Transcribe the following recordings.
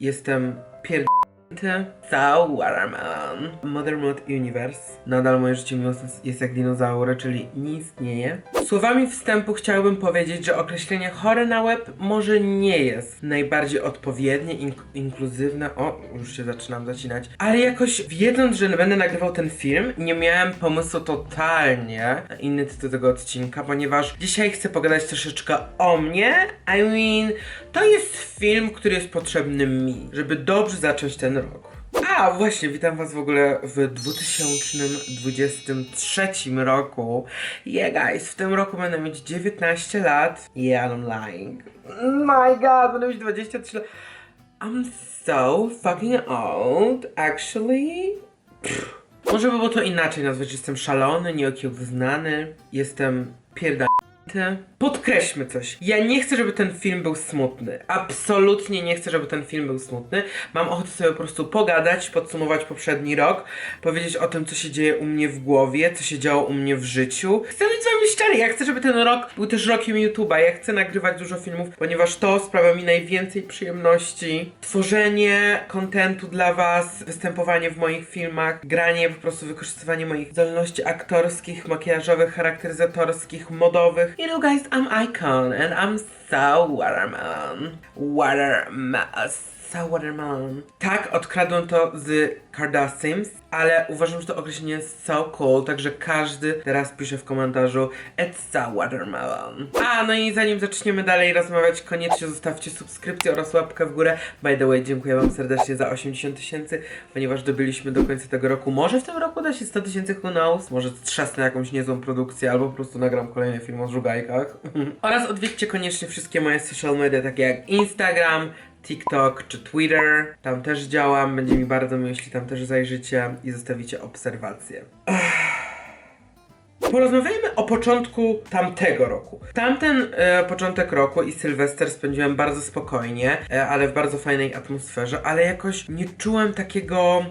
Jestem pierdolnięty. So Watermelon. Mother Mood Universe. Nadal moje życie jest jak dinozaury, czyli nie istnieje. Słowami wstępu chciałbym powiedzieć, że określenie chore na łeb może nie jest najbardziej odpowiednie, ink- inkluzywne. O, już się zaczynam zacinać. Ale jakoś wiedząc, że będę nagrywał ten film, nie miałem pomysłu totalnie na inny tytuł tego odcinka, ponieważ dzisiaj chcę pogadać troszeczkę o mnie. I mean, to jest film, który jest potrzebny mi, żeby dobrze zacząć ten A, właśnie, witam was w ogóle w 2023 roku. Yeah, guys, w tym roku będę mieć 19 lat. Yeah, I'm lying. My god, będę mieć 23 lat. I'm so fucking old, actually. Pff. Może by było to inaczej nazwać, jestem szalony, nieokiełznany, jestem pierdolnięty. Podkreślmy coś. Ja nie chcę, żeby ten film był smutny. Absolutnie nie chcę, żeby ten film był smutny. Mam ochotę sobie po prostu pogadać, podsumować poprzedni rok, powiedzieć o tym, co się dzieje u mnie w głowie, co się działo u mnie w życiu. Chcę być z wami szczery. Ja chcę, żeby ten rok był też rokiem YouTube'a. Ja chcę nagrywać dużo filmów, ponieważ to sprawia mi najwięcej przyjemności. Tworzenie kontentu dla was, występowanie w moich filmach, granie, po prostu wykorzystywanie moich zdolności aktorskich, makijażowych, charakteryzatorskich, modowych. You know guys, I'm icon and I'm so watermelon. Watermelon. So watermelon. Tak, odkradłem to z Kardashians, ale uważam, że to określenie jest so cool, także każdy teraz pisze w komentarzu It's so watermelon. A, no i zanim zaczniemy dalej rozmawiać, koniecznie zostawcie subskrypcję oraz łapkę w górę. By the way, dziękuję wam serdecznie za 80 tysięcy, ponieważ dobyliśmy do końca tego roku. Może w tym roku da się 100 tysięcy, who knows? Może trzasnę jakąś niezłą produkcję, albo po prostu nagram kolejny film o żugajkach. oraz odwiedźcie koniecznie wszystkie moje social media, takie jak Instagram, TikTok czy Twitter. Tam też działam. Będzie mi bardzo miło, jeśli tam też zajrzycie i zostawicie obserwacje. Porozmawiajmy o początku tamtego roku. Tamten e, początek roku i Sylwester spędziłem bardzo spokojnie, e, ale w bardzo fajnej atmosferze, ale jakoś nie czułem takiego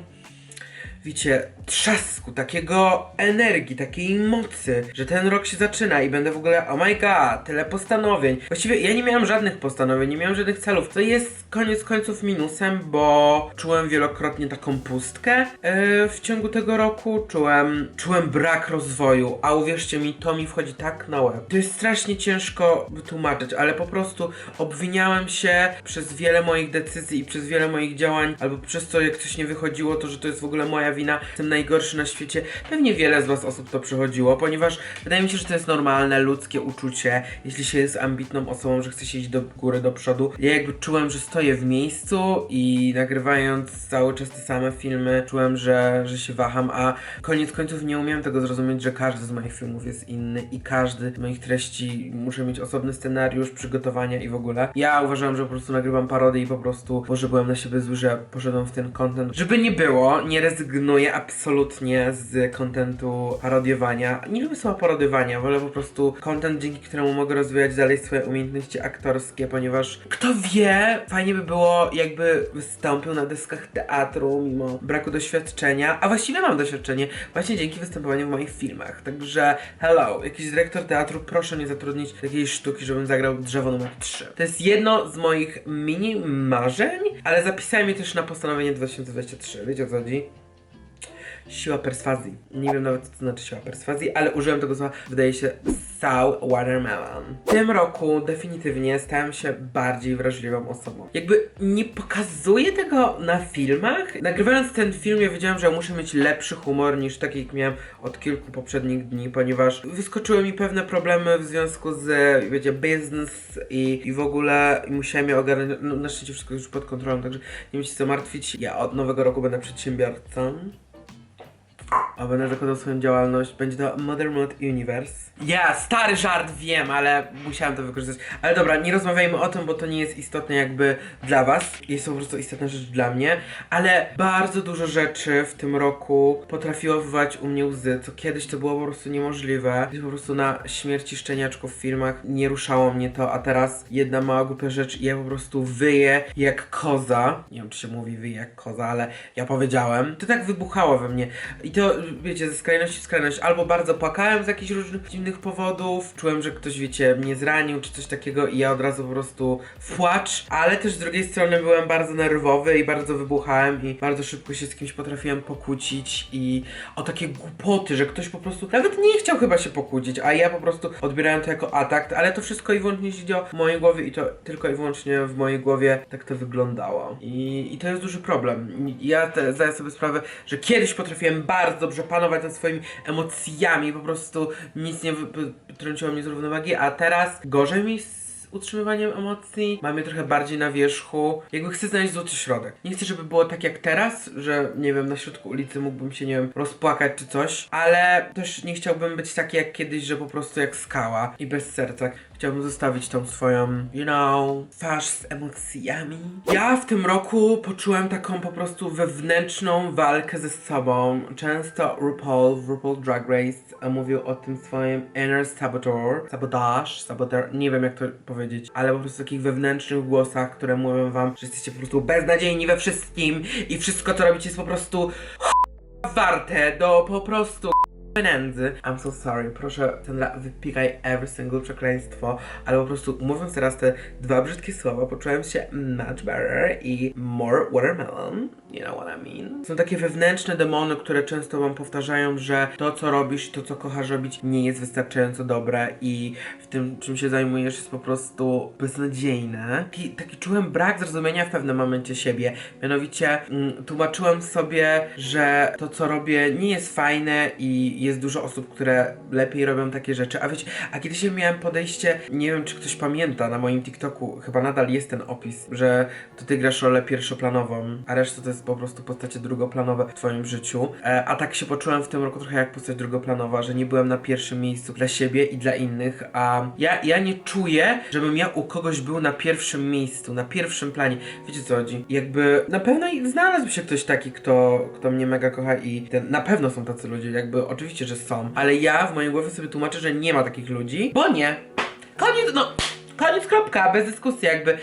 wiecie, trzasku, takiego energii, takiej mocy, że ten rok się zaczyna i będę w ogóle, oh my god, tyle postanowień. Właściwie ja nie miałem żadnych postanowień, nie miałem żadnych celów, co jest koniec końców minusem, bo czułem wielokrotnie taką pustkę yy, w ciągu tego roku, czułem, czułem brak rozwoju, a uwierzcie mi, to mi wchodzi tak na łeb. To jest strasznie ciężko wytłumaczyć, ale po prostu obwiniałem się przez wiele moich decyzji i przez wiele moich działań, albo przez to, jak coś nie wychodziło, to, że to jest w ogóle moja wina, jestem najgorszy na świecie. Pewnie wiele z was osób to przechodziło, ponieważ wydaje mi się, że to jest normalne, ludzkie uczucie, jeśli się jest ambitną osobą, że chce się iść do góry, do przodu. Ja jakby czułem, że stoję w miejscu i nagrywając cały czas te same filmy, czułem, że, że się waham, a koniec końców nie umiałem tego zrozumieć, że każdy z moich filmów jest inny i każdy z moich treści muszę mieć osobny scenariusz, przygotowania i w ogóle. Ja uważałem, że po prostu nagrywam parodię i po prostu, może byłem na siebie zły, że poszedłem w ten content. Żeby nie było, nie rezygnuję absolutnie z kontentu parodiowania. Nie lubię słowa parodiowania, wolę po prostu content, dzięki któremu mogę rozwijać dalej swoje umiejętności aktorskie, ponieważ kto wie, fajnie by było jakby wystąpił na deskach teatru mimo braku doświadczenia, a właściwie mam doświadczenie właśnie dzięki występowaniu w moich filmach. Także hello, jakiś dyrektor teatru, proszę mnie zatrudnić do jakiejś sztuki, żebym zagrał drzewo numer 3. To jest jedno z moich mini marzeń, ale zapisałem je też na postanowienie 2023. Wiecie o co chodzi? Siła perswazji. Nie wiem nawet co to znaczy siła perswazji, ale użyłem tego słowa, wydaje się, Sour Watermelon. W tym roku definitywnie stałem się bardziej wrażliwą osobą. Jakby nie pokazuję tego na filmach. Nagrywając ten film, ja wiedziałem, że muszę mieć lepszy humor niż taki, jak miałem od kilku poprzednich dni, ponieważ wyskoczyły mi pewne problemy w związku z, wiecie, business i, i w ogóle musiałem je ogarnąć. No, na szczęście wszystko już pod kontrolą, także nie musicie się martwić. Ja od nowego roku będę przedsiębiorcą. A będę zakładał swoją działalność. Będzie to Mother Mood Universe. Ja, stary żart, wiem, ale musiałem to wykorzystać. Ale dobra, nie rozmawiajmy o tym, bo to nie jest istotne jakby dla was. Jest to po prostu istotna rzecz dla mnie. Ale bardzo dużo rzeczy w tym roku potrafiło wywołać u mnie łzy, co kiedyś to było po prostu niemożliwe. Kiedyś po prostu na śmierci szczeniaczków w filmach nie ruszało mnie to, a teraz jedna mała głupia rzecz i ja po prostu wyję jak koza. Nie wiem, czy się mówi wyję jak koza, ale ja powiedziałem. To tak wybuchało we mnie. I to wiecie, ze skrajności w skrajność. Albo bardzo płakałem z jakichś różnych dziwnych powodów, czułem, że ktoś, wiecie, mnie zranił czy coś takiego i ja od razu po prostu w płacz, ale też z drugiej strony byłem bardzo nerwowy i bardzo wybuchałem i bardzo szybko się z kimś potrafiłem pokłócić i o takie głupoty, że ktoś po prostu nawet nie chciał chyba się pokłócić, a ja po prostu odbierałem to jako atak, ale to wszystko i wyłącznie się działo w mojej głowie i to tylko i wyłącznie w mojej głowie tak to wyglądało. I, i to jest duży problem. Ja te, zdaję sobie sprawę, że kiedyś potrafiłem bardzo dobrze panować nad swoimi emocjami, po prostu nic nie wy- trąciło mnie z równowagi, a teraz gorzej mi z utrzymywaniem emocji, mam je trochę bardziej na wierzchu. Jakby chcę znaleźć złoty środek. Nie chcę, żeby było tak jak teraz, że nie wiem, na środku ulicy mógłbym się, nie wiem, rozpłakać czy coś, ale też nie chciałbym być taki jak kiedyś, że po prostu jak skała i bez serca. Chciałbym zostawić tą swoją, you know, twarz z emocjami. Ja w tym roku poczułem taką po prostu wewnętrzną walkę ze sobą. Często RuPaul w RuPaul Drag Race mówił o tym swoim inner saboteur, sabotage, saboteur, nie wiem jak to powiedzieć, ale po prostu takich wewnętrznych głosach, które mówią wam, że jesteście po prostu beznadziejni we wszystkim i wszystko co robicie jest po prostu warte do po prostu pieniędzy. I'm so sorry, proszę, Sandra, wypikaj every single przekleństwo, ale po prostu mówiąc teraz te dwa brzydkie słowa, poczułem się much better i more watermelon, you know what I mean? Są takie wewnętrzne demony, które często wam powtarzają, że to co robisz, to co kochasz robić nie jest wystarczająco dobre i w tym czym się zajmujesz jest po prostu beznadziejne. Taki, taki czułem brak zrozumienia w pewnym momencie siebie, mianowicie mm, tłumaczyłem sobie, że to co robię nie jest fajne i jest dużo osób, które lepiej robią takie rzeczy, a wiecie, a kiedyś miałem podejście, nie wiem czy ktoś pamięta, na moim TikToku chyba nadal jest ten opis, że to ty grasz rolę pierwszoplanową, a reszta to jest po prostu postacie drugoplanowe w twoim życiu, e, a tak się poczułem w tym roku trochę jak postać drugoplanowa, że nie byłem na pierwszym miejscu dla siebie i dla innych, a ja, ja nie czuję, żebym ja u kogoś był na pierwszym miejscu, na pierwszym planie, wiecie co chodzi, jakby na pewno i znalazłby się ktoś taki, kto, kto mnie mega kocha i ten, na pewno są tacy ludzie, jakby oczywiście, że są, ale ja w mojej głowie sobie tłumaczę, że nie ma takich ludzi, bo nie. Koniec, no. Koniec, kropka, bez dyskusji, jakby.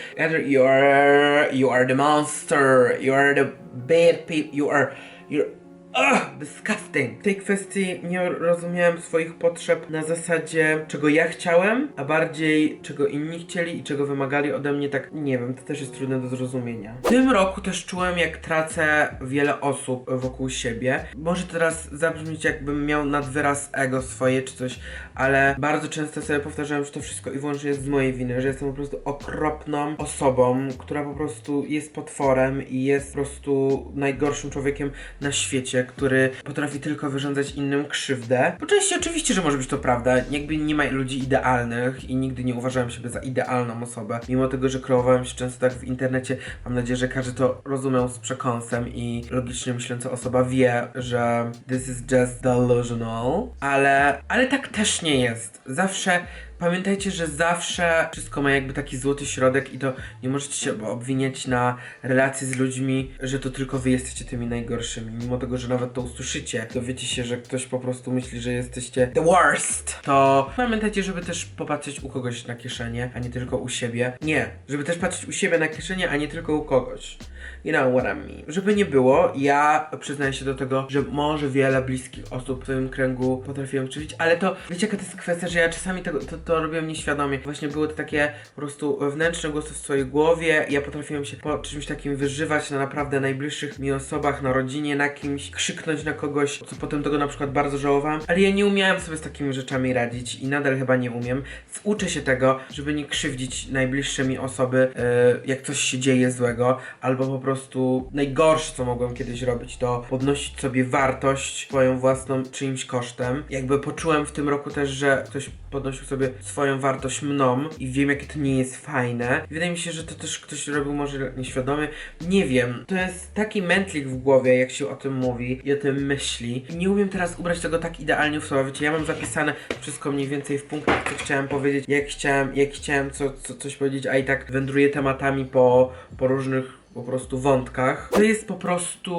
You are, you are the monster, you are the bad people, you are, you're. Ugh, disgusting. W tej kwestii nie rozumiałem swoich potrzeb na zasadzie, czego ja chciałem, a bardziej czego inni chcieli i czego wymagali ode mnie, tak nie wiem, to też jest trudne do zrozumienia. W tym roku też czułem, jak tracę wiele osób wokół siebie. Może teraz zabrzmieć, jakbym miał nadwyraz ego swoje czy coś, ale bardzo często sobie powtarzałem, że to wszystko i wyłącznie jest z mojej winy, że jestem po prostu okropną osobą, która po prostu jest potworem i jest po prostu najgorszym człowiekiem na świecie, który potrafi tylko wyrządzać innym krzywdę. Po części oczywiście, że może być to prawda, jakby nie ma ludzi idealnych i nigdy nie uważałem siebie za idealną osobę, mimo tego, że kreowałem się często tak w internecie, mam nadzieję, że każdy to rozumiał z przekąsem i logicznie myśląca osoba wie, że this is just delusional, ale, ale tak też nie jest. Zawsze Pamiętajcie, że zawsze wszystko ma jakby taki złoty środek i to nie możecie się obwiniać na relacje z ludźmi, że to tylko wy jesteście tymi najgorszymi. Mimo tego, że nawet to usłyszycie, dowiecie się, że ktoś po prostu myśli, że jesteście the worst. To pamiętajcie, żeby też popatrzeć u kogoś na kieszenie, a nie tylko u siebie. Nie, żeby też patrzeć u siebie na kieszenie, a nie tylko u kogoś. You know what I mean. Żeby nie było, ja przyznaję się do tego, że może wiele bliskich osób w swoim kręgu potrafiłem krzywdzić, ale to, wiecie jaka to jest kwestia, że ja czasami tego, to, to robiłem nieświadomie. Właśnie były to takie po prostu wewnętrzne głosy w swojej głowie, ja potrafiłem się po czymś takim wyżywać na naprawdę najbliższych mi osobach, na rodzinie, na kimś, krzyknąć na kogoś, co potem tego na przykład bardzo żałowałem, ale ja nie umiałem sobie z takimi rzeczami radzić i nadal chyba nie umiem. Uczę się tego, żeby nie krzywdzić najbliższe mi osoby, yy, jak coś się dzieje złego, albo po prostu najgorsze, co mogłem kiedyś robić, to podnosić sobie wartość swoją własną czyimś kosztem. Jakby poczułem w tym roku też, że ktoś podnosił sobie swoją wartość mną i wiem, jakie to nie jest fajne. Wydaje mi się, że to też ktoś robił może nieświadomie. Nie wiem. To jest taki mętlik w głowie, jak się o tym mówi i o tym myśli. Nie umiem teraz ubrać tego tak idealnie w słowa. Wiecie, ja mam zapisane wszystko mniej więcej w punktach, co chciałem powiedzieć, jak chciałem, jak chciałem co, co, coś powiedzieć, a i tak wędruję tematami po, po różnych po prostu wątkach. To jest po prostu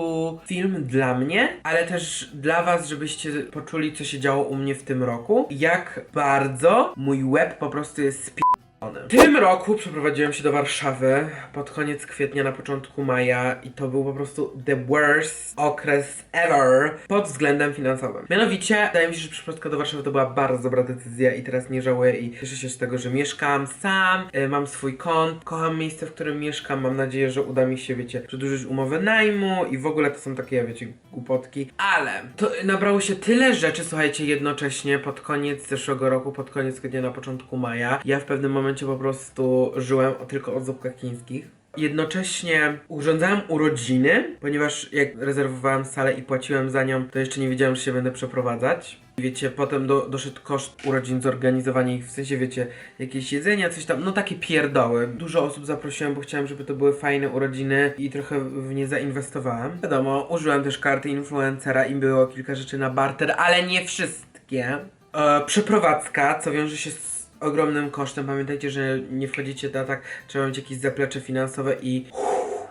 film dla mnie, ale też dla was, żebyście poczuli, co się działo u mnie w tym roku. Jak bardzo mój web po prostu jest spi... W tym roku przeprowadziłem się do Warszawy pod koniec kwietnia, na początku maja i to był po prostu the worst okres ever pod względem finansowym. Mianowicie, wydaje mi się, że przeprowadzka do Warszawy to była bardzo dobra decyzja i teraz nie żałuję i cieszę się z tego, że mieszkam sam, y, mam swój kąt, kocham miejsce, w którym mieszkam, mam nadzieję, że uda mi się, wiecie, przedłużyć umowę najmu i w ogóle to są takie, wiecie, głupotki, ale to nabrało się tyle rzeczy, słuchajcie, jednocześnie pod koniec zeszłego roku, pod koniec kwietnia, na początku maja, ja w pewnym momencie po prostu żyłem tylko o zupkach chińskich. Jednocześnie urządzałem urodziny, ponieważ jak rezerwowałem salę i płaciłem za nią, to jeszcze nie wiedziałem, że się będę przeprowadzać. Wiecie, potem do, doszedł koszt urodzin, zorganizowanie ich, w sensie wiecie, jakieś jedzenia, coś tam, no takie pierdoły. Dużo osób zaprosiłem, bo chciałem, żeby to były fajne urodziny i trochę w nie zainwestowałem. Wiadomo, użyłem też karty influencera i było kilka rzeczy na barter, ale nie wszystkie. E, przeprowadzka, co wiąże się z ogromnym kosztem. Pamiętajcie, że nie wchodzicie na tak, trzeba mieć jakieś zaplecze finansowe i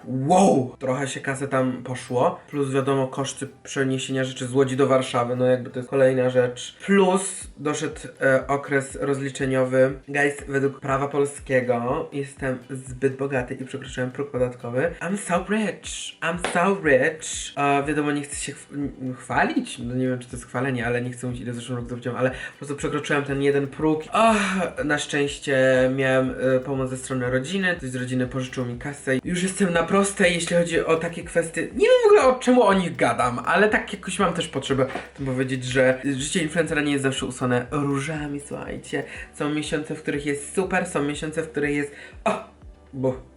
wow, trochę się kasy tam poszło. Plus wiadomo koszty przeniesienia rzeczy z Łodzi do Warszawy, no jakby to jest kolejna rzecz. Plus doszedł e, okres rozliczeniowy. Guys, według prawa polskiego jestem zbyt bogaty i przekroczyłem próg podatkowy. I'm so rich, I'm so rich. E, wiadomo, nie chcę się chwalić, no nie wiem czy to jest chwalenie, ale nie chcę mówić ile zeszłym roku zrobiłem, ale po prostu przekroczyłem ten jeden próg. Och, na szczęście miałem e, pomoc ze strony rodziny, ktoś z rodziny pożyczył mi kasę. Już jestem na prostej, jeśli chodzi o takie kwestie. Nie wiem w ogóle o czemu o nich gadam, ale tak jakoś mam też potrzebę tym powiedzieć, że życie influencera nie jest zawsze usłane różami, słuchajcie. Są miesiące, w których jest super, są miesiące, w których jest... O! Bo...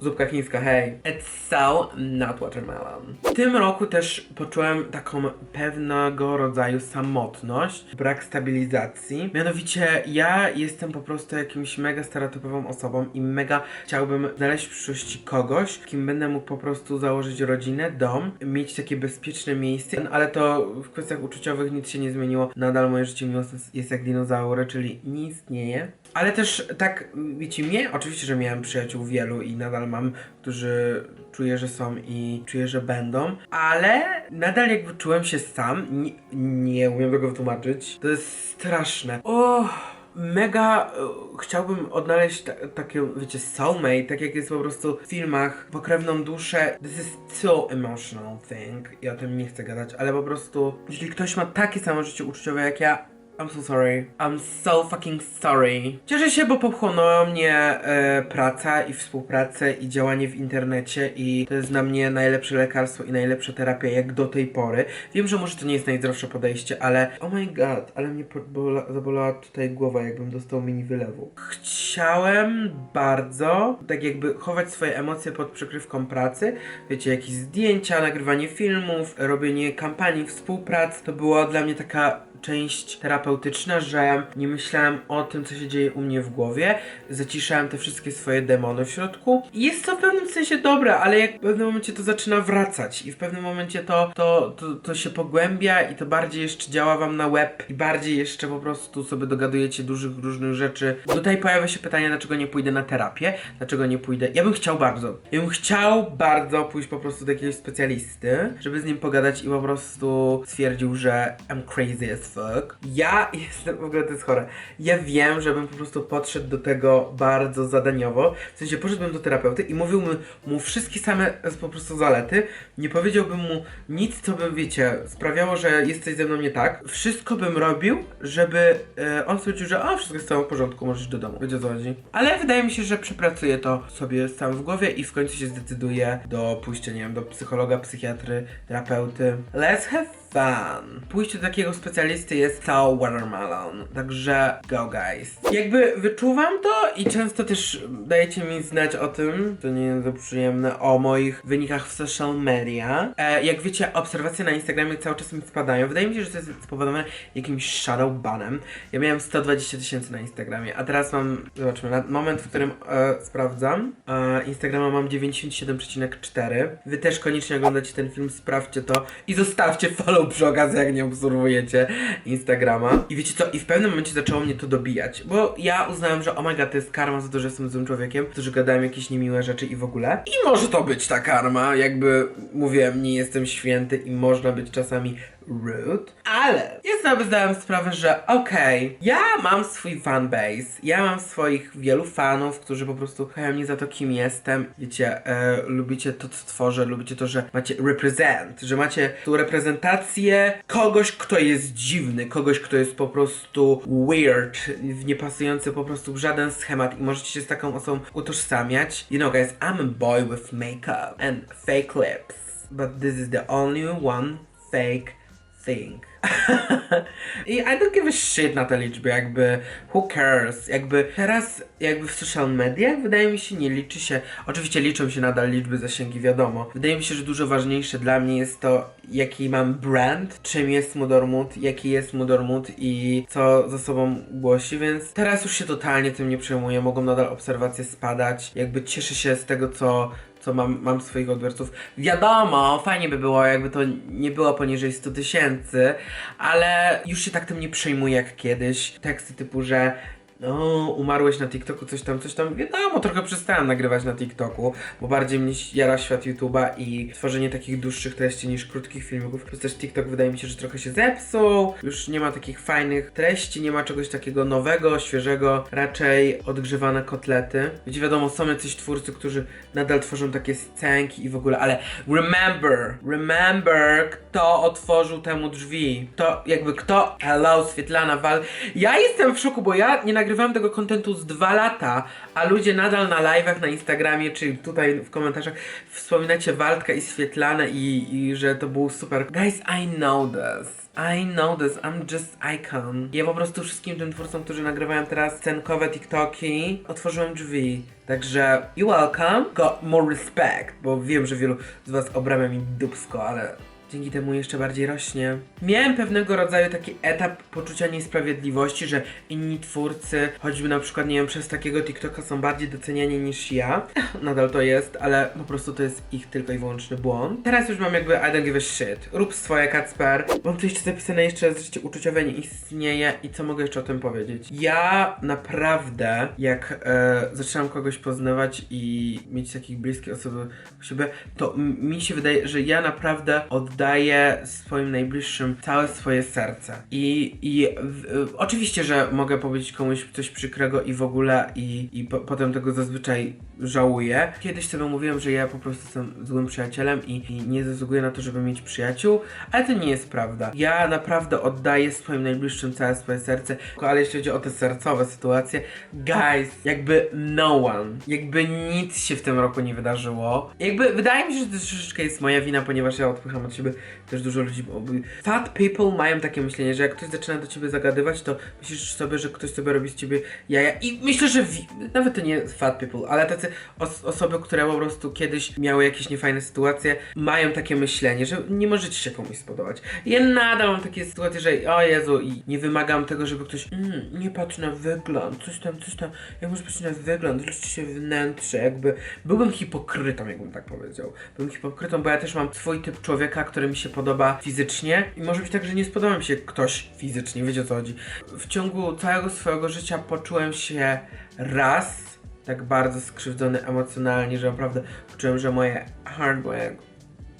Zupka chińska, hej. It's so not watermelon. W tym roku też poczułem taką pewnego rodzaju samotność, brak stabilizacji. Mianowicie ja jestem po prostu jakimś mega stereotypową osobą i mega chciałbym znaleźć w przyszłości kogoś, kim będę mógł po prostu założyć rodzinę, dom, mieć takie bezpieczne miejsce, ale to w kwestiach uczuciowych nic się nie zmieniło. Nadal moje życie jest jak dinozaury, czyli nie istnieje. Ale też tak, wiecie, mnie, oczywiście, że miałem przyjaciół wielu i nadal mam, którzy czuję, że są i czuję, że będą, ale nadal jakby czułem się sam, nie, nie umiem tego wytłumaczyć. To jest straszne. O, mega e, chciałbym odnaleźć ta, takie, wiecie, soulmate, tak jak jest po prostu w filmach, pokrewną duszę. This is so emotional thing i o tym nie chcę gadać, ale po prostu, jeśli ktoś ma takie samo życie uczuciowe jak ja, I'm so sorry. I'm so fucking sorry. Cieszę się, bo popchłonęła mnie e, praca i współpraca i działanie w internecie i to jest dla mnie najlepsze lekarstwo i najlepsza terapia jak do tej pory. Wiem, że może to nie jest najzdrowsze podejście, ale oh my god, ale mnie zabolała tutaj głowa, jakbym dostał mini wylewu. Chciałem bardzo tak jakby chować swoje emocje pod przykrywką pracy. Wiecie, jakieś zdjęcia, nagrywanie filmów, robienie kampanii, współprac. To była dla mnie taka część terapeutyczna, że nie myślałem o tym, co się dzieje u mnie w głowie, zaciszałem te wszystkie swoje demony w środku. I jest to w pewnym sensie dobre, ale jak w pewnym momencie to zaczyna wracać i w pewnym momencie to, to, to, to się pogłębia i to bardziej jeszcze działa wam na web i bardziej jeszcze po prostu sobie dogadujecie dużych różnych rzeczy. Tutaj pojawia się pytanie, dlaczego nie pójdę na terapię, dlaczego nie pójdę. Ja bym chciał bardzo. Ja bym chciał bardzo pójść po prostu do jakiegoś specjalisty, żeby z nim pogadać i po prostu stwierdził, że I'm crazy as fuck. Ja jestem, w ogóle to jest chore. Ja wiem, że bym po prostu podszedł do tego bardzo zadaniowo. W sensie poszedłbym do terapeuty i mówiłbym mu wszystkie same po prostu zalety. Nie powiedziałbym mu nic, co by, wiecie, sprawiało, że jest coś ze mną nie tak. Wszystko bym robił, żeby e, on stwierdził, że a, wszystko jest w porządku, możesz do domu. Wiecie o chodzi? Ale wydaje mi się, że przepracuję to sobie sam w głowie i w końcu się zdecyduję do pójścia, nie wiem, do psychologa, psychiatry, terapeuty. Let's have fun. Pójście do takiego specjalisty jest so watermelon. Także go guys. Jakby wyczuwam to i często też dajecie mi znać o tym, to nie jest to przyjemne, o moich wynikach w social media. E, jak wiecie, obserwacje na Instagramie cały czas mi spadają. Wydaje mi się, że to jest spowodowane jakimś shadow banem. Ja miałem 120 tysięcy na Instagramie, a teraz mam, zobaczmy, na moment, w którym e, sprawdzam, e, Instagrama mam 97,4. Wy też koniecznie oglądacie ten film, sprawdźcie to i zostawcie follow przy okazji, jak nie obserwujecie Instagrama. I wiecie co, i w pewnym momencie zaczęło mnie to dobijać, bo ja uznałem, że omega to jest karma za to, że jestem złym człowiekiem, że gadałem jakieś niemiłe rzeczy i w ogóle. I może to być ta karma, jakby mówiłem, nie jestem święty i można być czasami rude, ale ja sobie zdałem sprawę, że okej, ja mam swój fanbase, ja mam swoich wielu fanów, którzy po prostu kochają mnie za to, kim jestem. Wiecie, e, lubicie to, co tworzę, lubicie to, że macie represent, że macie tu reprezentację kogoś, kto jest dziwny, kogoś, kto jest po prostu weird, niepasujący po prostu w żaden schemat i możecie się z taką osobą utożsamiać. You know guys, I'm a boy with makeup and fake lips, but this is the only one fake thing. I I don't give a shit na te liczby, jakby who cares, jakby teraz jakby w social mediach wydaje mi się nie liczy się, oczywiście liczą się nadal liczby zasięgi, wiadomo. Wydaje mi się, że dużo ważniejsze dla mnie jest to, jaki mam brand, czym jest Mudormut, jaki jest Mudormut i co za sobą głosi, więc teraz już się totalnie tym nie przejmuję, mogą nadal obserwacje spadać, jakby cieszę się z tego, co co mam, mam swoich odbiorców. Wiadomo, fajnie by było, jakby to nie było poniżej 100 tysięcy, ale już się tak tym nie przejmuję jak kiedyś. Teksty typu, że no, umarłeś na TikToku, coś tam, coś tam. Wiadomo, trochę przestałem nagrywać na TikToku, bo bardziej mnie jara świat YouTube'a i tworzenie takich dłuższych treści niż krótkich filmików. Plus też TikTok wydaje mi się, że trochę się zepsuł. Już nie ma takich fajnych treści, nie ma czegoś takiego nowego, świeżego, raczej odgrzewane kotlety. Wiecie, wiadomo, są jacyś twórcy, którzy nadal tworzą takie scenki i w ogóle, ale remember, remember, kto otworzył temu drzwi. To jakby kto, hello, Swietlana Wal. Ja jestem w szoku, bo ja nie nagrywałem tego kontentu z dwa lata, a ludzie nadal na live'ach na Instagramie, czy tutaj w komentarzach wspominacie Waldka i Swietlanę i, i że to był super. Guys, I know this. I know this, I'm just icon. Ja po prostu wszystkim tym twórcom, którzy nagrywają teraz scenkowe TikToki, otworzyłem drzwi. Także you welcome, got more respect, bo wiem, że wielu z was obrabia mi dupsko, ale dzięki temu jeszcze bardziej rośnie. Miałem pewnego rodzaju taki etap poczucia niesprawiedliwości, że inni twórcy, choćby na przykład, nie wiem, przez takiego TikToka są bardziej doceniani niż ja. Nadal to jest, ale po prostu to jest ich tylko i wyłączny błąd. Teraz już mam jakby I don't give a shit. Rób swoje, Kacper. Mam tu jeszcze zapisane jeszcze, życie uczuciowe nie istnieje i co mogę jeszcze o tym powiedzieć? Ja naprawdę, jak e, zaczynam kogoś poznawać i mieć takich bliskie osoby u siebie, to mi się wydaje, że ja naprawdę oddaję swoim najbliższym całe swoje serce. I, i w, oczywiście, że mogę powiedzieć komuś coś przykrego i w ogóle i, i po, potem tego zazwyczaj żałuję. Kiedyś sobie mówiłem, że ja po prostu jestem złym przyjacielem i, i nie zasługuję na to, żeby mieć przyjaciół, ale to nie jest prawda. Ja naprawdę oddaję swoim najbliższym całe swoje serce, ale jeśli chodzi o te sercowe sytuacje, guys, jakby no one, jakby nic się w tym roku nie wydarzyło. Jakby wydaje mi się, że to troszeczkę jest moja wina, ponieważ ja odpycham od siebie też dużo ludzi, fat people mają takie myślenie, że jak ktoś zaczyna do ciebie zagadywać, to myślisz sobie, że ktoś sobie robi z ciebie jaja i myślę, że wi- nawet to nie fat people, ale tacy os- osoby, które po prostu kiedyś miały jakieś niefajne sytuacje, mają takie myślenie, że nie możecie się komuś spodobać. Ja nadal mam takie sytuacje, że o Jezu, i nie wymagam tego, żeby ktoś mm, nie patrz na wygląd, coś tam, coś tam, jak może patrzeć na wygląd, liczy się wnętrze, jakby byłbym hipokrytą, jakbym tak powiedział. Byłem hipokrytą, bo ja też mam swój typ człowieka, który mi się podoba fizycznie i może być tak, że nie spodoba mi się ktoś fizycznie, wiecie o co chodzi. W ciągu całego swojego życia poczułem się raz tak bardzo skrzywdzony emocjonalnie, że naprawdę poczułem, że moje jak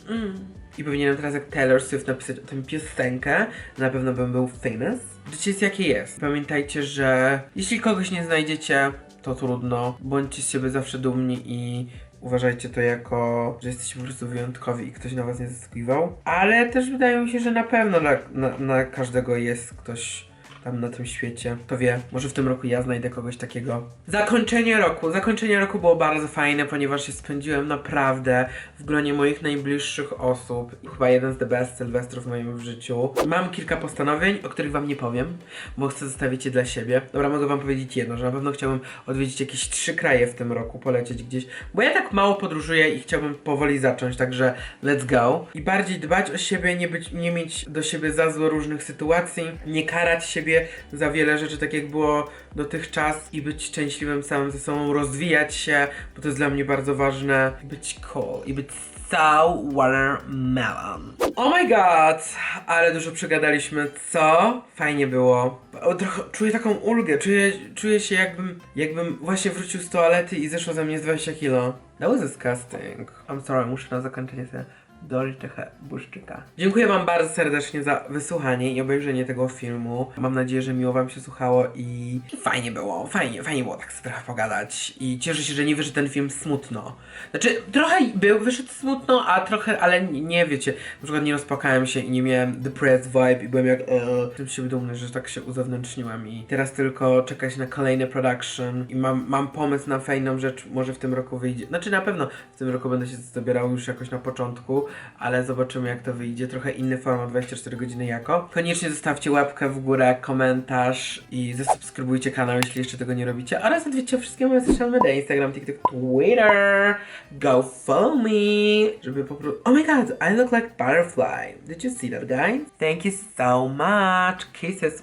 mm. I powinienem teraz jak Taylor Swift napisać o tym piosenkę, na pewno bym był famous. Życie jest jakie jest. Pamiętajcie, że jeśli kogoś nie znajdziecie, to trudno. Bądźcie z siebie zawsze dumni i uważajcie to jako, że jesteście po prostu wyjątkowi i ktoś na was nie zasługiwał. Ale też wydaje mi się, że na pewno na, na, na każdego jest ktoś tam na tym świecie. To wie, może w tym roku ja znajdę kogoś takiego. Zakończenie roku. Zakończenie roku było bardzo fajne, ponieważ się spędziłem naprawdę w gronie moich najbliższych osób. Chyba jeden z the best sylwestrów w moim życiu. Mam kilka postanowień, o których wam nie powiem, bo chcę zostawić je dla siebie. Dobra, mogę wam powiedzieć jedno, że na pewno chciałbym odwiedzić jakieś trzy kraje w tym roku, polecieć gdzieś, bo ja tak mało podróżuję i chciałbym powoli zacząć, także let's go. I bardziej dbać o siebie, nie, być, nie mieć do siebie za złe różnych sytuacji, nie karać siebie za wiele rzeczy, tak jak było dotychczas i być szczęśliwym samym ze sobą, rozwijać się, bo to jest dla mnie bardzo ważne, być cool, i być so watermelon. Oh my god, ale dużo przegadaliśmy, co? Fajnie było. O, trochę, czuję taką ulgę, czuję, czuję się jakbym, jakbym właśnie wrócił z toalety i zeszło ze mnie z 20 kilo. That was disgusting. I'm sorry, muszę na zakończenie sobie Doli trochę błyszczyka. Dziękuję wam bardzo serdecznie za wysłuchanie i obejrzenie tego filmu. Mam nadzieję, że miło wam się słuchało i fajnie było, fajnie, fajnie było tak sobie trochę pogadać. I cieszę się, że nie wyszedł ten film smutno. Znaczy, trochę był, wyszedł smutno, a trochę, ale nie, wiecie, na przykład nie rozpłakałem się i nie miałem depressed vibe i byłem jak eee. Z siebie dumny, że tak się uzewnętrzniłem i teraz tylko czekać na kolejny production i mam, mam pomysł na fajną rzecz, może w tym roku wyjdzie. Znaczy na pewno w tym roku będę się zabierał już jakoś na początku, ale zobaczymy jak to wyjdzie. Trochę inny format, 24 godziny jako. Koniecznie zostawcie łapkę w górę, komentarz i zasubskrybujcie kanał, jeśli jeszcze tego nie robicie. Oraz odwiedźcie wszystkie moje social media, Instagram, TikTok, Twitter. Go follow me, żeby po prostu... Oh my god, I look like butterfly. Did you see that, guys? Thank you so much. Kisses.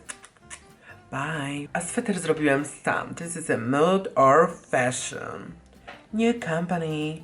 Bye. A sweter zrobiłem sam. This is a mode or fashion. New company.